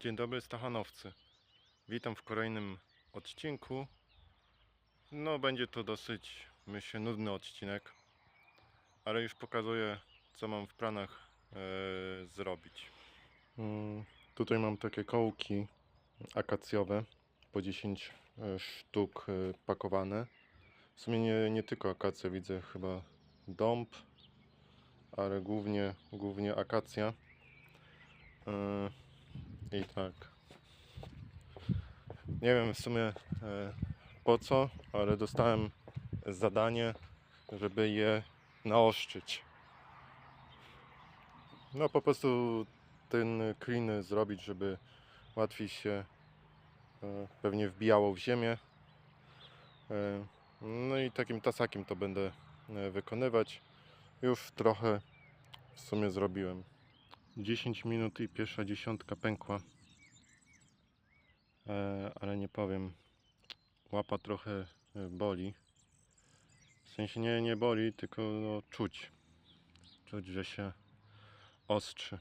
Dzień dobry Stachanowcy. Witam w kolejnym odcinku. No będzie to dosyć, myślę, nudny odcinek, ale już pokazuję, co mam w planach e, zrobić. Mm, tutaj mam takie kołki akacjowe, po 10 e, sztuk e, pakowane. W sumie nie, nie tylko akacja, widzę chyba dąb, ale głównie, głównie akacja. I tak. Nie wiem w sumie e, po co, ale dostałem zadanie, żeby je naoszczyć. No po prostu ten klin zrobić, żeby łatwiej się e, pewnie wbijało w ziemię. E, No i takim tasakiem to będę wykonywać. Już trochę w sumie zrobiłem. 10 minut i pierwsza dziesiątka pękła. E, ale nie powiem. Łapa trochę e, boli. W sensie nie, nie boli, tylko no, czuć. Czuć, że się ostrzy.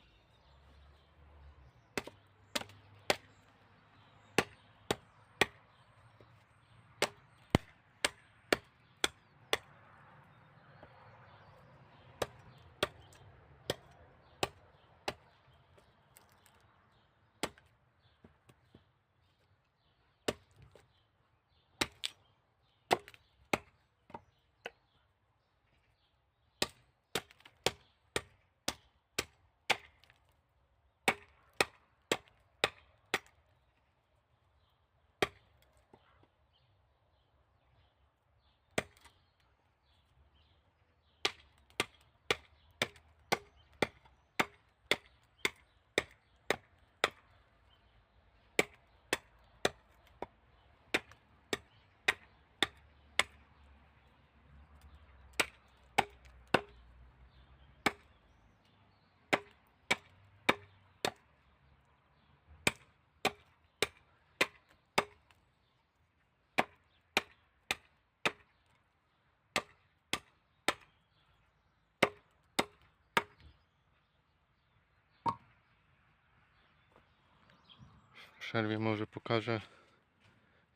Przerwie może pokażę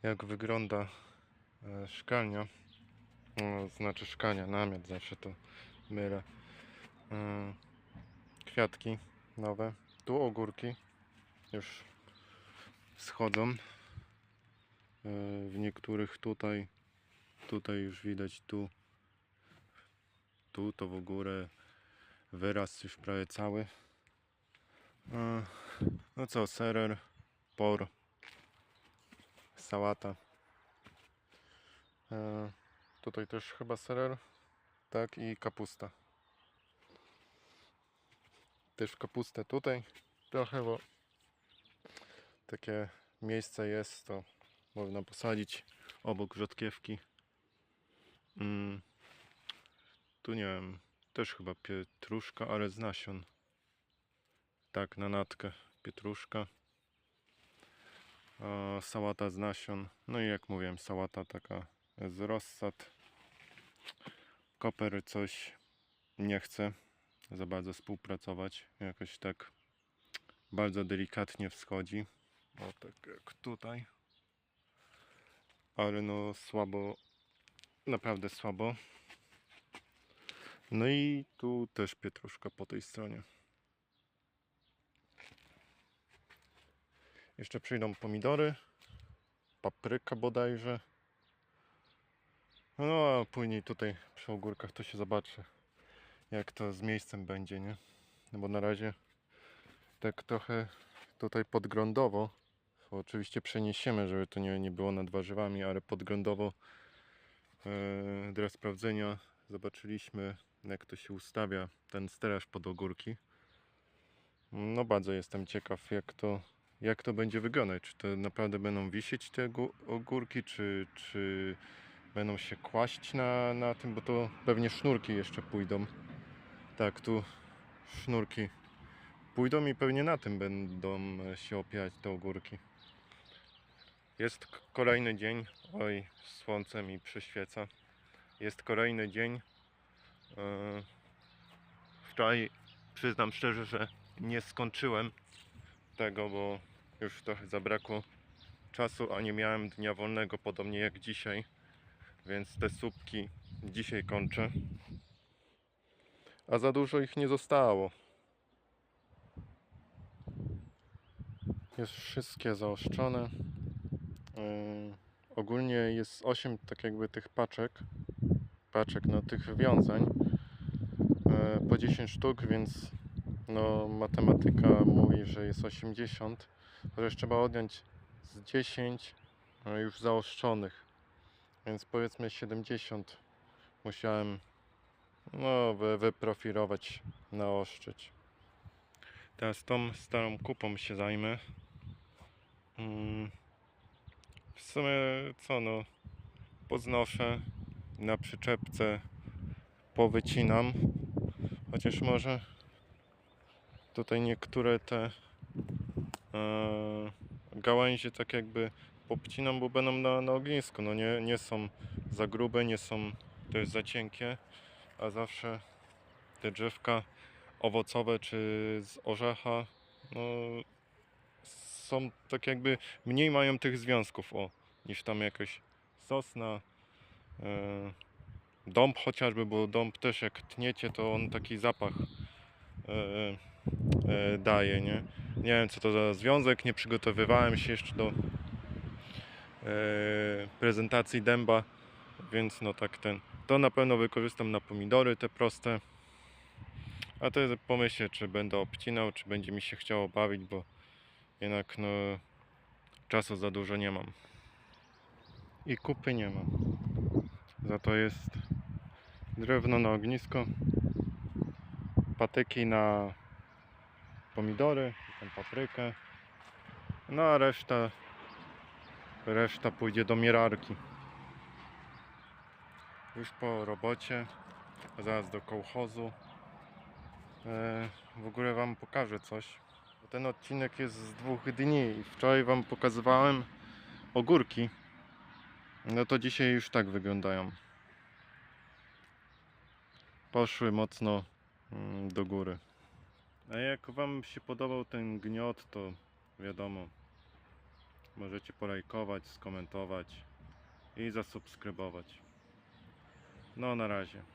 jak wygląda e, szkalnia. No, znaczy szkania, namiot zawsze to mylę. E, Kwiatki nowe. Tu ogórki już wschodzą. E, W niektórych tutaj, tutaj już widać tu, tu to w górę wyraz już prawie cały. No co, serer, por, sałata. E, tutaj też chyba serer, tak i kapusta. Też kapustę tutaj trochę, bo takie miejsce jest, to można posadzić obok rzodkiewki. Mm. Tu nie wiem, też chyba pietruszka, ale z nasion. Tak, na natkę pietruszka. Sałata z nasion. No i jak mówiłem, sałata taka z rozsad. Koper coś nie chce za bardzo współpracować. Jakoś tak bardzo delikatnie wschodzi. O tak jak tutaj. Ale no słabo, naprawdę słabo. No i tu też pietruszka po tej stronie. Jeszcze przyjdą pomidory, papryka bodajże. No a później tutaj przy ogórkach to się zobaczy jak to z miejscem będzie, nie? No bo na razie tak trochę tutaj podglądowo. Oczywiście przeniesiemy, żeby to nie, nie było nad warzywami, ale podglądowo e, dla sprawdzenia zobaczyliśmy jak to się ustawia ten stelaż pod ogórki. No bardzo jestem ciekaw jak to, jak to będzie wyglądać. Czy to naprawdę będą wisieć te ogó- ogórki, czy, czy będą się kłaść na, na tym, bo to pewnie sznurki jeszcze pójdą. Tak, tu sznurki pójdą i pewnie na tym będą się opierać te ogórki. Jest kolejny dzień. Oj, słońce mi przyświeca. Jest kolejny dzień. E, Wczoraj przyznam szczerze, że nie skończyłem tego, bo już trochę zabrakło czasu, a nie miałem dnia wolnego, podobnie jak dzisiaj, więc te słupki dzisiaj kończę. A za dużo ich nie zostało. Jest wszystkie zaoszczone. Yy, ogólnie jest 8 tak jakby tych paczek, paczek, no tych wiązań yy, po 10 sztuk, więc no matematyka mówi, że jest 80. Chociaż trzeba odjąć z 10 no, już zaoszczonych. Więc powiedzmy 70 musiałem no, wy, wyprofilować, naoszczyć. Teraz tą starą kupą się zajmę. Mm. W sumie co no, poznoszę na przyczepce, powycinam. Chociaż może tutaj niektóre te gałęzie tak jakby popcinam, bo będą na, na ognisku. No nie, nie są za grube, nie są też za cienkie, a zawsze te drzewka owocowe czy z orzecha no, są tak jakby mniej mają tych związków o, niż tam jakaś sosna. E, dąb chociażby, bo dąb też jak tniecie, to on taki zapach daje, nie? Nie wiem co to za związek, nie przygotowywałem się jeszcze do e, prezentacji dęba, więc no tak ten. To na pewno wykorzystam na pomidory te proste. A to pomyślę, czy będę obcinał, czy będzie mi się chciało bawić, bo jednak no czasu za dużo nie mam. I kupy nie mam. Za to jest drewno na ognisko, patyki na pomidory, tam paprykę. No a reszta reszta pójdzie do mierarki. Już po robocie, zaraz do kołchozu. E, w ogóle wam pokażę coś. Ten odcinek jest z dwóch dni. Wczoraj wam pokazywałem ogórki. No to dzisiaj już tak wyglądają. Poszły mocno do góry. A jak Wam się podobał ten gniot, to wiadomo, możecie polajkować, skomentować i zasubskrybować. No na razie.